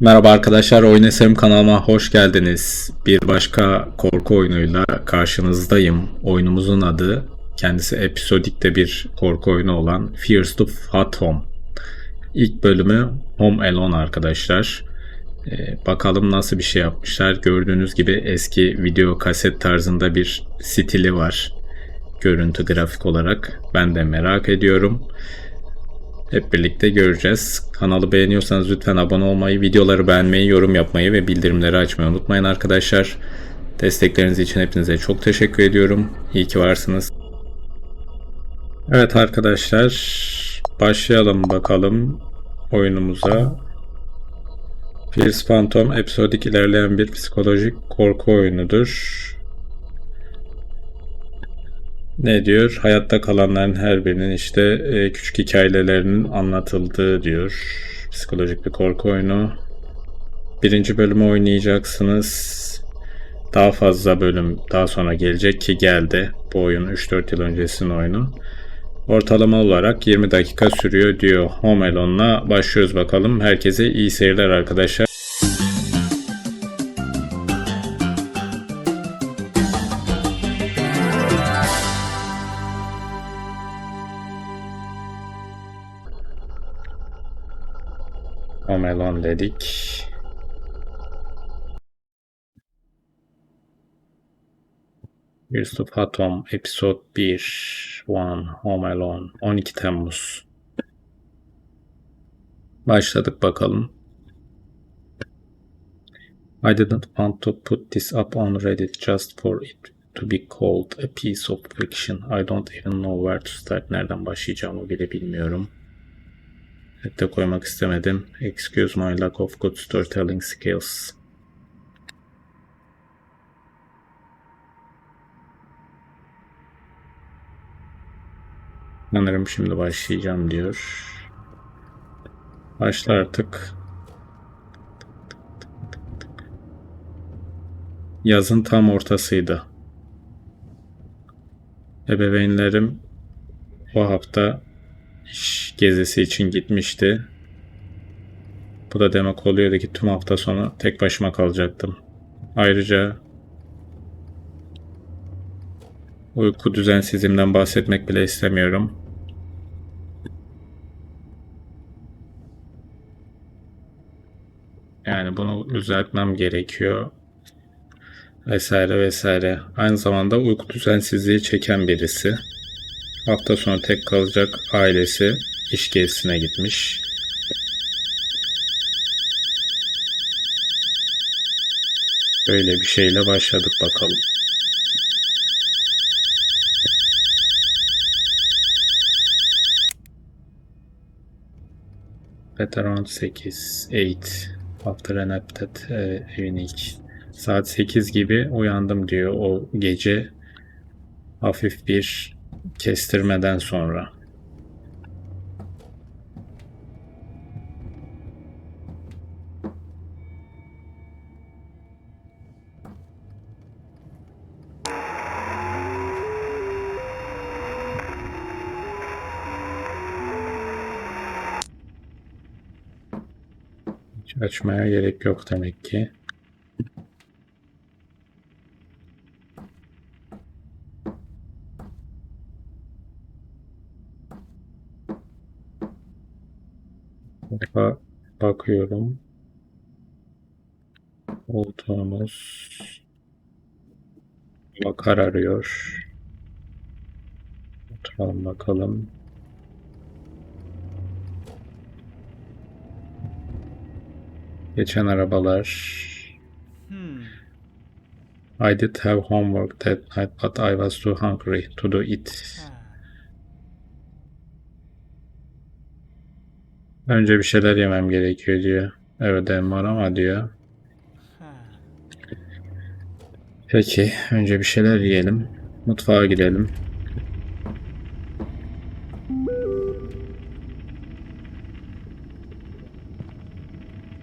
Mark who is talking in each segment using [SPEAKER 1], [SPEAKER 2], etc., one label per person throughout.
[SPEAKER 1] Merhaba arkadaşlar, Oyun Eserim kanalıma hoş geldiniz. Bir başka korku oyunuyla karşınızdayım. Oyunumuzun adı kendisi episodikte bir korku oyunu olan Fears to Fat Home. İlk bölümü Home Alone arkadaşlar. Ee, bakalım nasıl bir şey yapmışlar. Gördüğünüz gibi eski video kaset tarzında bir stili var. Görüntü grafik olarak. Ben de merak ediyorum. Hep birlikte göreceğiz. Kanalı beğeniyorsanız lütfen abone olmayı, videoları beğenmeyi, yorum yapmayı ve bildirimleri açmayı unutmayın arkadaşlar. Destekleriniz için hepinize çok teşekkür ediyorum. İyi ki varsınız. Evet arkadaşlar, başlayalım bakalım oyunumuza. Fears Phantom episodik ilerleyen bir psikolojik korku oyunudur. Ne diyor? Hayatta kalanların her birinin işte e, küçük hikayelerinin anlatıldığı diyor. Psikolojik bir korku oyunu. Birinci bölümü oynayacaksınız. Daha fazla bölüm daha sonra gelecek ki geldi. Bu oyun 3-4 yıl öncesinin oyunu. Ortalama olarak 20 dakika sürüyor diyor. Home Alone'la başlıyoruz bakalım. Herkese iyi seyirler arkadaşlar. Home Alone dedik. To Phantom Episode 1 1 Home Alone 12 Temmuz Başladık bakalım. I didn't want to put this up on Reddit just for it to be called a piece of fiction. I don't even know where to start. Nereden başlayacağımı bile bilmiyorum. De koymak istemedim. Excuse my lack of good storytelling skills. Sanırım şimdi başlayacağım diyor. Başla artık. Yazın tam ortasıydı. Ebeveynlerim o hafta gezisi için gitmişti. Bu da demek oluyordu ki tüm hafta sonu tek başıma kalacaktım. Ayrıca uyku düzensizliğimden bahsetmek bile istemiyorum. Yani bunu düzeltmem gerekiyor. Vesaire vesaire. Aynı zamanda uyku düzensizliği çeken birisi. Hafta sonu tek kalacak ailesi iş gezisine gitmiş. Böyle bir şeyle başladık bakalım. At around 8, 8 after an update uh, evening. Saat 8 gibi uyandım diyor o gece hafif bir kestirmeden sonra. Hiç açmaya gerek yok demek ki. Ba bakıyorum. Olduğumuz hava kararıyor. Oturalım bakalım. Geçen arabalar. I did have homework that night but I was too hungry to do it. Önce bir şeyler yemem gerekiyor diyor. Ödevim var ama diyor. Peki, önce bir şeyler yiyelim. Mutfağa gidelim.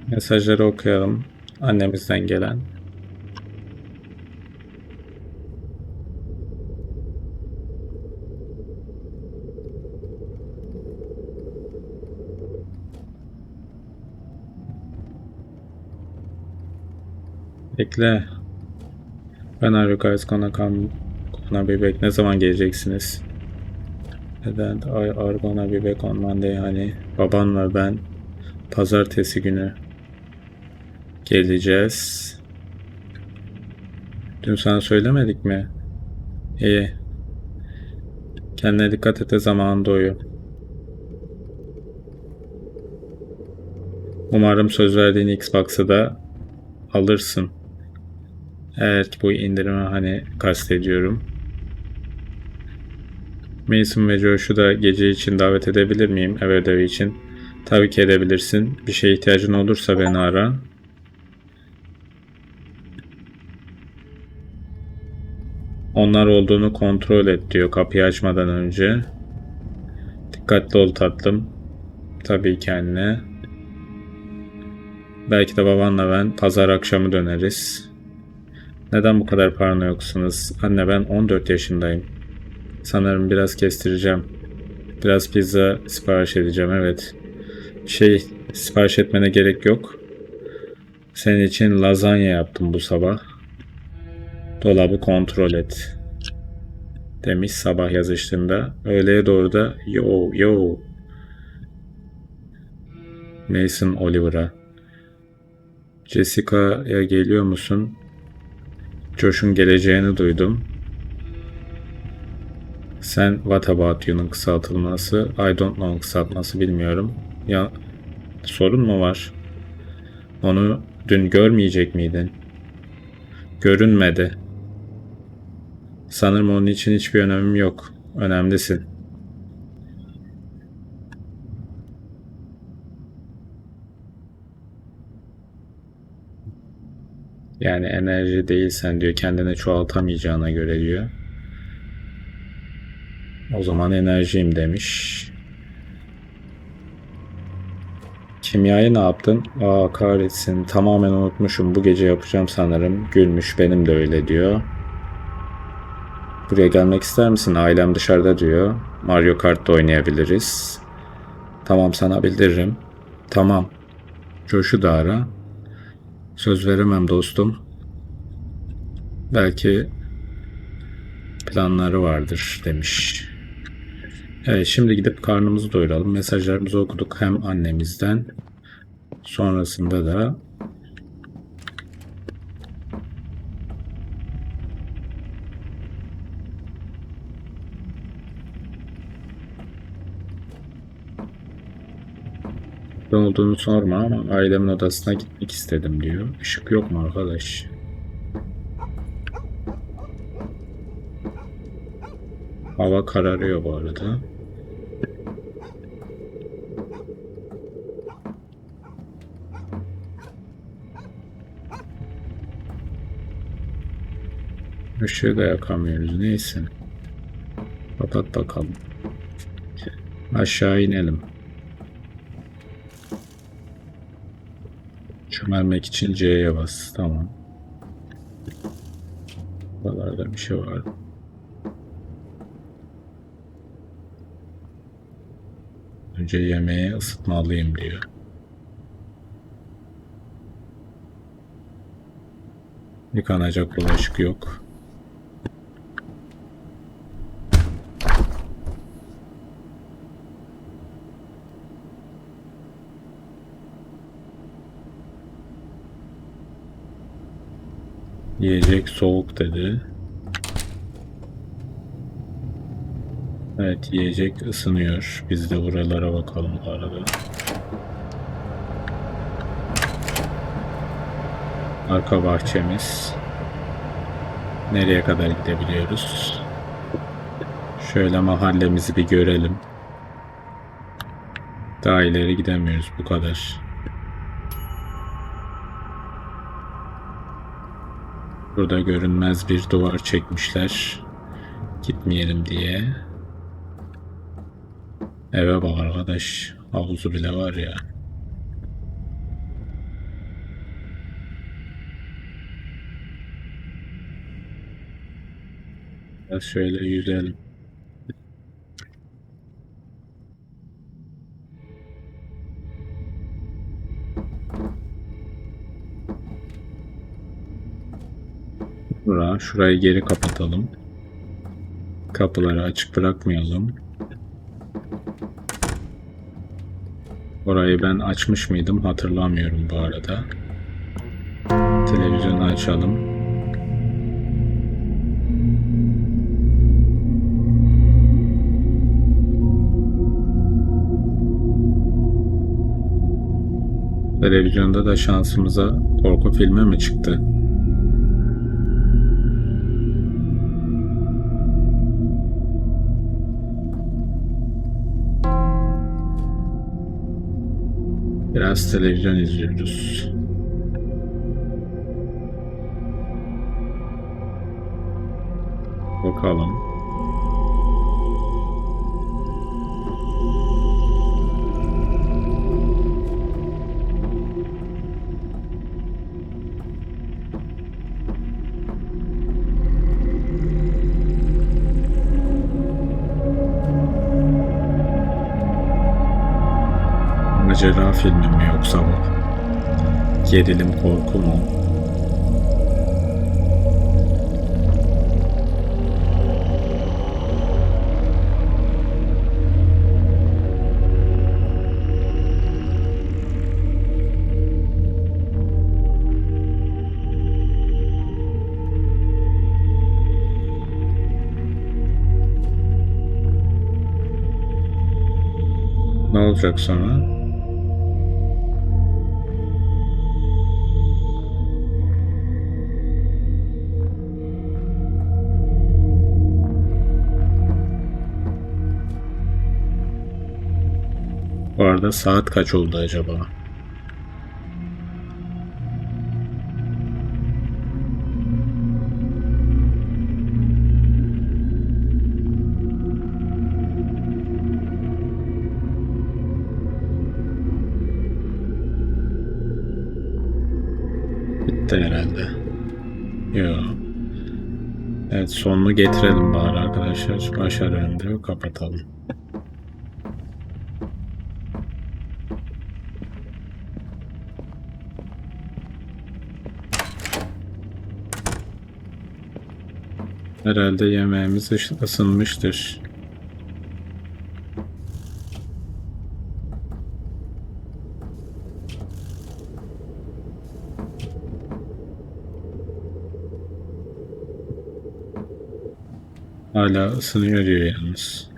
[SPEAKER 1] Mesajları okuyalım. Annemizden gelen. Bekle. Ben are you guys gonna come? Ne zaman geleceksiniz? Neden? I are gonna be back on Monday. Hani baban ve ben pazartesi günü geleceğiz. Dün sana söylemedik mi? İyi. Kendine dikkat et de zamanında uyu. Umarım söz verdiğin Xbox'ı da alırsın. Evet bu indirime hani kastediyorum. Mason ve Josh'u da gece için davet edebilir miyim ev ödevi için? Tabii ki edebilirsin. Bir şeye ihtiyacın olursa beni ara. Onlar olduğunu kontrol et diyor kapıyı açmadan önce. Dikkatli ol tatlım. Tabii kendine. Belki de babanla ben pazar akşamı döneriz. Neden bu kadar paranoyoksunuz? Anne ben 14 yaşındayım. Sanırım biraz kestireceğim. Biraz pizza sipariş edeceğim evet. Şey sipariş etmene gerek yok. Senin için lazanya yaptım bu sabah. Dolabı kontrol et. Demiş sabah yazıştığında. Öğleye doğru da yo yo. Mason Oliver'a. Jessica'ya geliyor musun? Josh'un geleceğini duydum. Sen What About You'nun kısaltılması, I Don't Know'un kısaltması bilmiyorum. Ya sorun mu var? Onu dün görmeyecek miydin? Görünmedi. Sanırım onun için hiçbir önemim yok. Önemlisin. Yani enerji değilsen diyor kendine çoğaltamayacağına göre diyor. O zaman enerjiyim demiş. Kimyayı ne yaptın? Aa kahretsin tamamen unutmuşum bu gece yapacağım sanırım. Gülmüş benim de öyle diyor. Buraya gelmek ister misin? Ailem dışarıda diyor. Mario Kart da oynayabiliriz. Tamam sana bildiririm. Tamam. Josh'u da ara. Söz veremem dostum. Belki planları vardır demiş. Evet şimdi gidip karnımızı doyuralım. Mesajlarımızı okuduk hem annemizden. Sonrasında da ne olduğunu sorma ama ailemin odasına gitmek istedim diyor. Işık yok mu arkadaş? Hava kararıyor bu arada. Işığı da yakamıyoruz. Neyse. Kapat bakalım. Aşağı inelim. Çömelmek için C'ye bas. Tamam. Buralarda bir şey var. Önce yemeği ısıtmalıyım diyor. Yıkanacak bulaşık yok. Yiyecek soğuk dedi. Evet yiyecek ısınıyor. Biz de buralara bakalım bu arada. Arka bahçemiz. Nereye kadar gidebiliyoruz? Şöyle mahallemizi bir görelim. Daha ileri gidemiyoruz bu kadar. Burada görünmez bir duvar çekmişler. Gitmeyelim diye. Eve bak arkadaş. Havuzu bile var ya. Biraz şöyle yüzelim. Şurayı geri kapatalım. Kapıları açık bırakmayalım. Orayı ben açmış mıydım hatırlamıyorum bu arada. Televizyonu açalım. Televizyonda da şansımıza korku filmi mi çıktı? Biraz televizyon izliyoruz. Bakalım. Macera filmi mi yoksa bu? Gerilim korku mu? Ne olacak sonra? Bu arada saat kaç oldu acaba? Bitti herhalde. Yo. Evet sonunu getirelim bari arkadaşlar. Başarı önde kapatalım. Herhalde yemeğimiz ıs- ısınmıştır. Hala ısınıyor yalnız.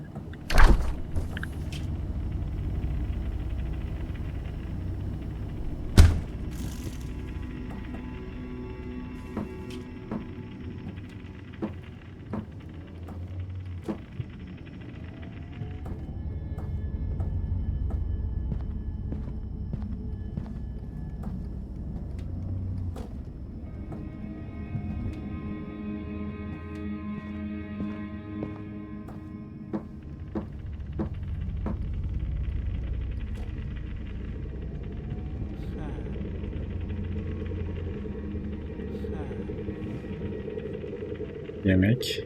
[SPEAKER 1] Yemek.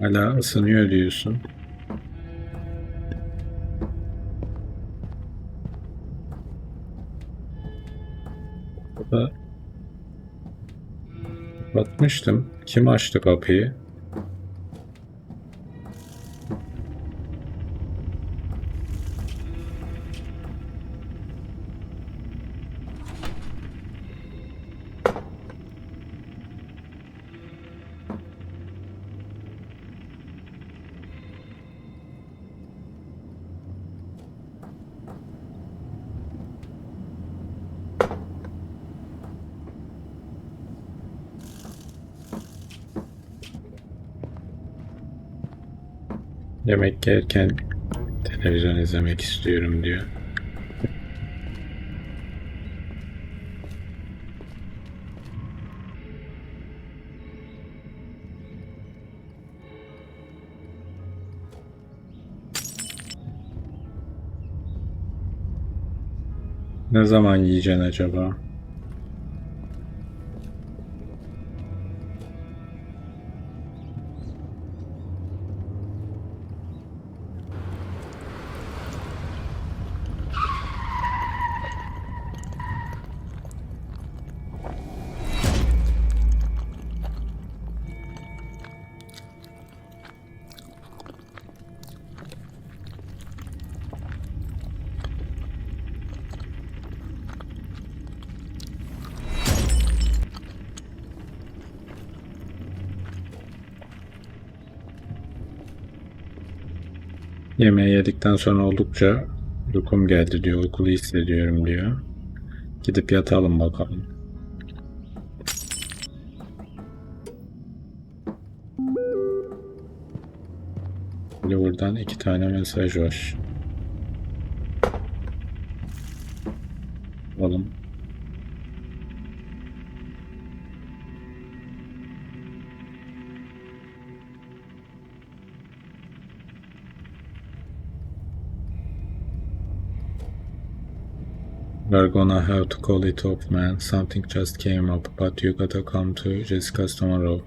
[SPEAKER 1] Hala ısınıyor diyorsun. Burada Bakmıştım. Kim açtı kapıyı? Yemek yerken televizyon izlemek istiyorum diyor. Ne zaman yiyeceksin acaba? Yemeği yedikten sonra oldukça uykum geldi diyor. Uykulu hissediyorum diyor. Gidip yatalım bakalım. Oliver'dan iki tane mesaj var. Oğlum. We're gonna have to call it off man. Something just came up, but you gotta come to Jessica's tomorrow.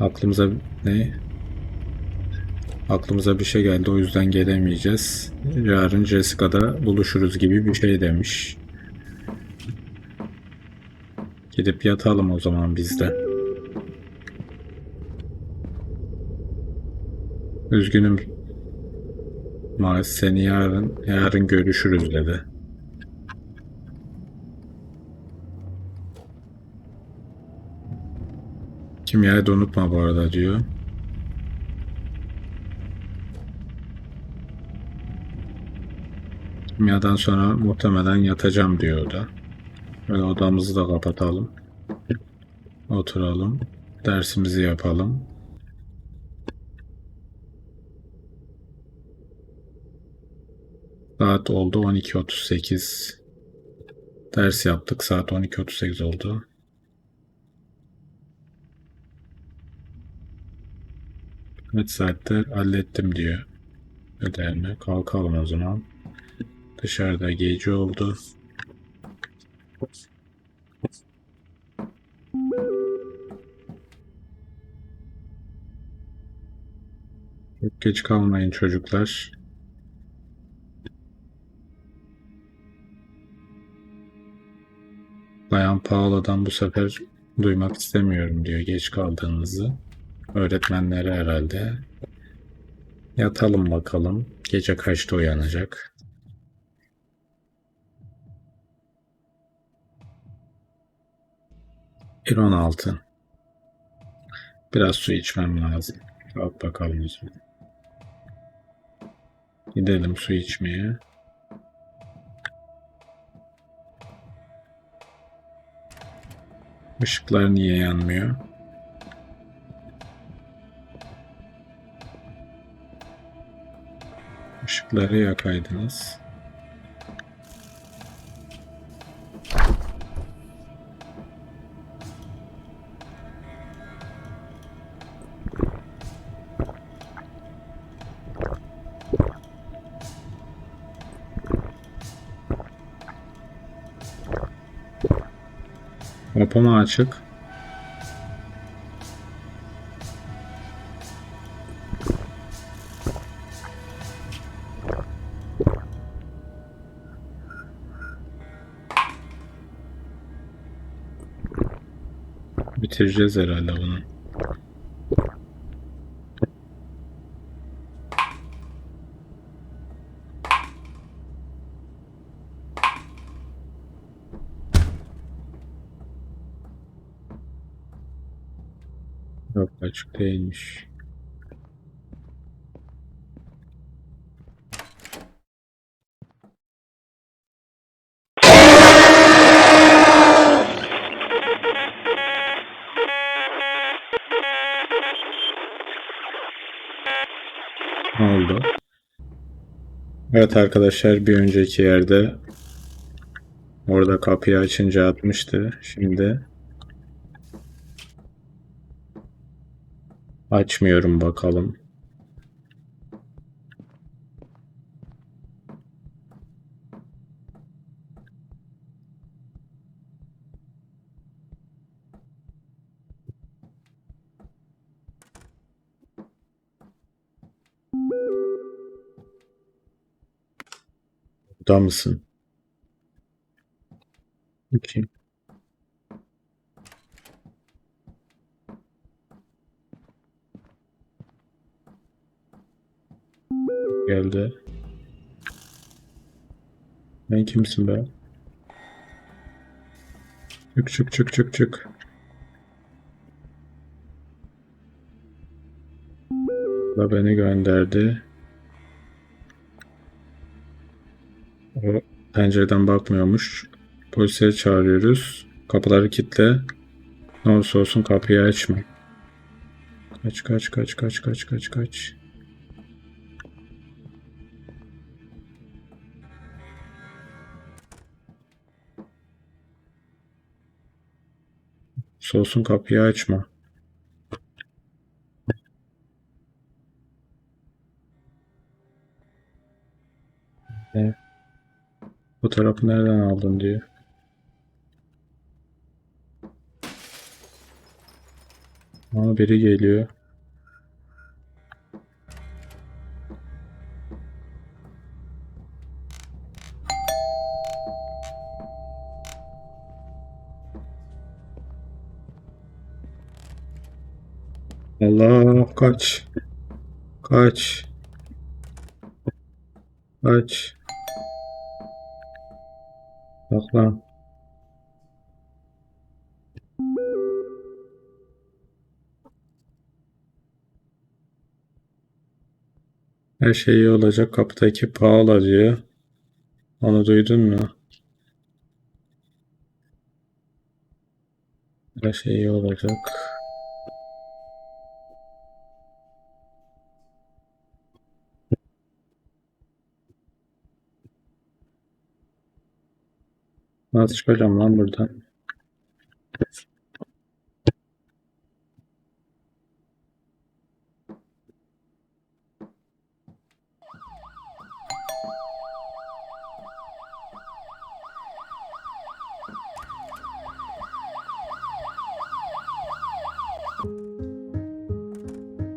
[SPEAKER 1] Aklımıza ne? Aklımıza bir şey geldi o yüzden gelemeyeceğiz. Yarın Jessica'da buluşuruz gibi bir şey demiş. Gidip yatalım o zaman biz de. Üzgünüm. Maalesef seni yarın yarın görüşürüz dedi. Kimyayı da unutma bu arada diyor. Kimyadan sonra muhtemelen yatacağım diyor da. Böyle odamızı da kapatalım. Oturalım. Dersimizi yapalım. Saat oldu 12.38. Ders yaptık. Saat 12.38 oldu. Kaç saattir hallettim diyor. Ödevimi. Kalkalım o zaman. Dışarıda gece oldu. Çok geç kalmayın çocuklar. Bayan Paola'dan bu sefer duymak istemiyorum diyor geç kaldığınızı. Öğretmenlere herhalde. Yatalım bakalım. Gece kaçta uyanacak? Bir on altı. Biraz su içmem lazım. Kalk bakalım zaman. Gidelim su içmeye. Işıklar niye yanmıyor? Işıkları yakaydınız. Kapama açık. Bitireceğiz herhalde bunu. Açık değilmiş. Oldu? Evet arkadaşlar bir önceki yerde orada kapıyı açınca atmıştı. Şimdi açmıyorum bakalım. Burada mısın? Bakayım. Geldi. Ben kimsin be? Çık çık çık çık çık. da beni gönderdi. O pencereden bakmıyormuş. Polise çağırıyoruz. Kapıları kilitle. Ne olursa olsun kapıyı açma. Kaç kaç kaç kaç kaç kaç kaç. Olursa olsun kapıyı açma. Evet. Fotoğrafı nereden aldın diyor. Aa biri geliyor. Kaç. Kaç. Kaç. Bak lan. Her şey iyi olacak. Kapıdaki Paola diyor. Onu duydun mu? Her şey iyi olacak. Nasıl çıkacağım lan buradan?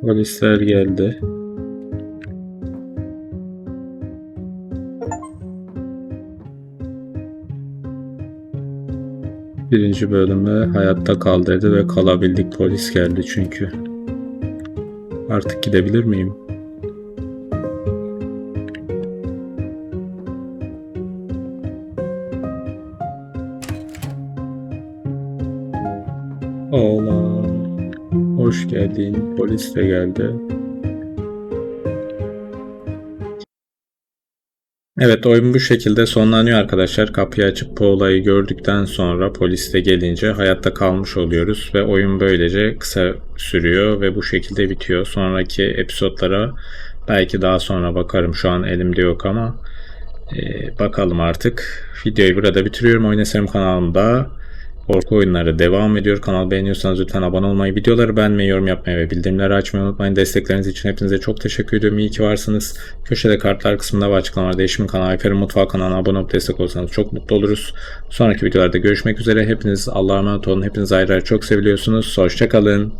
[SPEAKER 1] Polisler geldi. Birinci bölümde hayatta kal dedi ve kalabildik polis geldi çünkü. Artık gidebilir miyim? Oğlan. Hoş geldin. Polis de geldi. Evet oyun bu şekilde sonlanıyor arkadaşlar. Kapıyı açıp Paula'yı gördükten sonra polis de gelince hayatta kalmış oluyoruz ve oyun böylece kısa sürüyor ve bu şekilde bitiyor. Sonraki episodlara belki daha sonra bakarım. Şu an elimde yok ama e, bakalım artık. Videoyu burada bitiriyorum. Oynasarım kanalımda. Korku oyunları devam ediyor. Kanal beğeniyorsanız lütfen abone olmayı, videoları beğenmeyi, yorum yapmayı ve bildirimleri açmayı unutmayın. Destekleriniz için hepinize çok teşekkür ediyorum. İyi ki varsınız. Köşede kartlar kısmında ve açıklamalarda Yeşim'in kanalı, Ayfer'in Mutfağı kanalına abone olup destek olursanız çok mutlu oluruz. Sonraki videolarda görüşmek üzere. Hepiniz Allah'a emanet olun. Hepiniz ayrı ayrı çok seviliyorsunuz. Hoşçakalın.